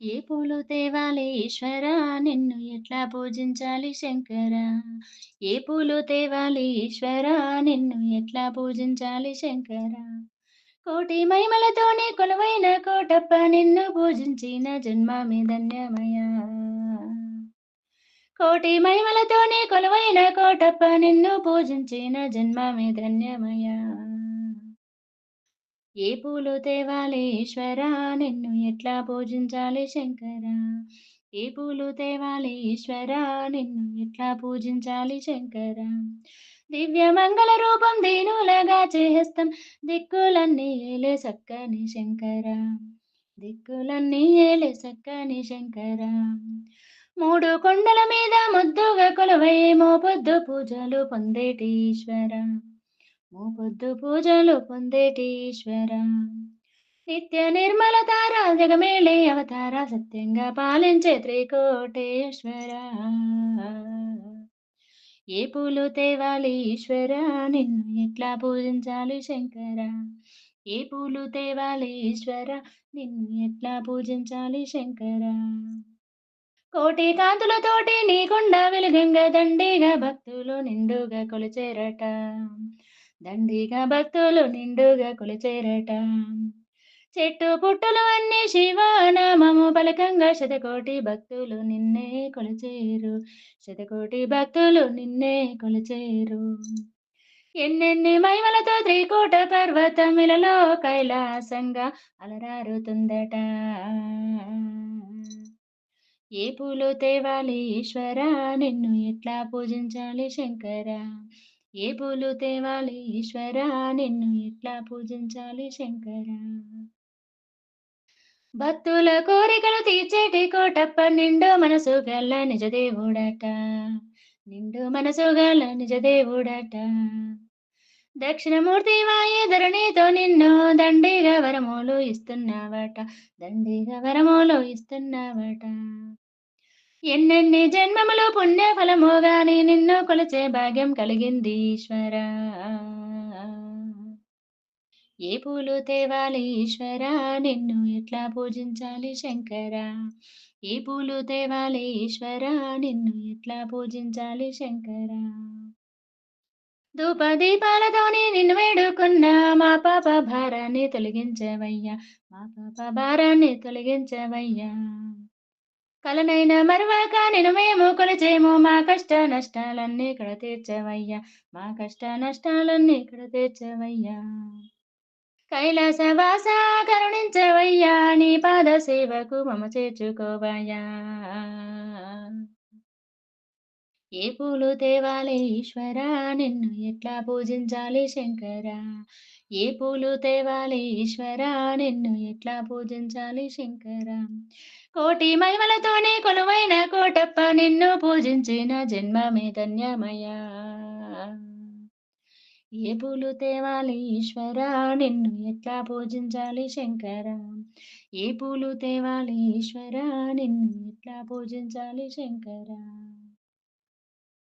ఏ పూలు తేవాలి ఈశ్వరా? నిన్ను ఎట్లా పూజించాలి శంకరా? ఏ పూలు తేవాలి ఈశ్వరా? నిన్ను ఎట్లా పూజించాలి శంకరా? కోటి మహిమలతోనే కొలువైన కోటప్ప నిన్ను పూజించిన జన్మమే ధన్యమయా. కోటి మహిమలతోనే కొలువైన కోటప్ప నిన్ను పూజించిన జన్మమే ధన్యమయా. ఏ పూలు తేవాలి నిన్ను ఎట్లా పూజించాలి శంకరా? ఏ పూలు తేవాలి నిన్ను ఎట్లా పూజించాలి శంకరా? దివ్య మంగళ రూపం దీనులగా చేహస్తం. దిక్కులన్నీ ఏలే సక్కని శంకరా. దిక్కులన్నీ ఏలే సక్కని శంకరా. మూడు కొండల మీద ముద్దుగా కొలువై మోపొద్దు పూజలు పొందేటి ఈశ్వరా? పొద్దు పూజలు పొందేటి ఈశ్వర నిత్య నిర్మల తార జగమేళే అవతార సత్యంగా పాలించే త్రికోటేశ్వర. ఏ పూలు తేవాలి ఈశ్వర? నిన్ను ఎట్లా పూజించాలి శంకర? ఏ పూలు తేవాలి ఈశ్వర? నిన్ను ఎట్లా పూజించాలి శంకర? కోటి కాంతులతోటి నీకుండా వెలుగంగా దండిగా భక్తులు నిండుగా కొలిచేరట. దండిగా భక్తులు నిండుగా కొలిచేరట. చెట్టు పుట్టలు అన్ని శివనామము పలకంగా శతకోటి భక్తులు నిన్నే కొలిచేరు. శతకోటి భక్తులు నిన్నే కొలిచేరు. ఎన్నెన్ని మహిమలతో త్రికూట పర్వతములలో కైలాసంగా అలరారుతుందట. ఏ పూలు తేవాలి ఈశ్వరా? నిన్ను ఎట్లా పూజించాలి శంకరా? ఏ పూలు తేవాలి? ఈశ్వరా నిన్ను ఎట్లా పూజించాలి శంకరా? భక్తుల కోరికలు తీర్చేటి కోటప్ప నిండు మనసు గల్ల నిజదేవుడట. నిండు మనసు గల్ల నిజదేవుడట. దక్షిణమూర్తి వాయే ధరణితో నిన్ను దండిగా వరములు ఇస్తున్నావట. దండిగా వరములు ఇస్తున్నావట. ఎన్నెన్ని జన్మములు పుణ్య ఫలము నిన్ను కొలిచే భాగ్యం కలిగింది ఈశ్వర. ఏ పూలు తేవాలి ఈశ్వర? నిన్ను ఎట్లా పూజించాలి శంకర? ఏ పూలు తేవాలి ఈశ్వర? నిన్ను ఎట్లా పూజించాలి శంకర? ధూప దీపాలతోని నిన్ను వేడుకున్నా మా పాప భారాన్ని తొలగించవయ్యా. మా పాప భారాన్ని తొలగించవయ్యా. కలనైనా మరువాక నేను మేము కొలిచేము మా కష్ట నష్టాలన్నీ ఇక్కడ తీర్చవయ్యా. మా కష్ట నష్టాలన్నీ ఇక్కడ తీర్చవయ్యా. కైలాస వాస కరుణించవయ్యా నీ పాద సేవకు మమ చేర్చుకోవయ్యా. ఏ పూలు తేవాలి ఈశ్వరా నిన్ను ఎట్లా పూజించాలి శంకరా? ఏ పూలు తేవాలి ఈశ్వరా నిన్ను ఎట్లా పూజించాలి శంకరా? కోటి మహిమలతోనే కొలువైన కోటప్ప నిన్ను పూజించిన జన్మమే ధన్యమయ్యా. ఏ పూలు తేవాలి ఈశ్వర? నిన్ను ఎట్లా పూజించాలి శంకరా? ఏ పూలు తేవాలి ఈశ్వర? నిన్ను ఎట్లా పూజించాలి శంకరా?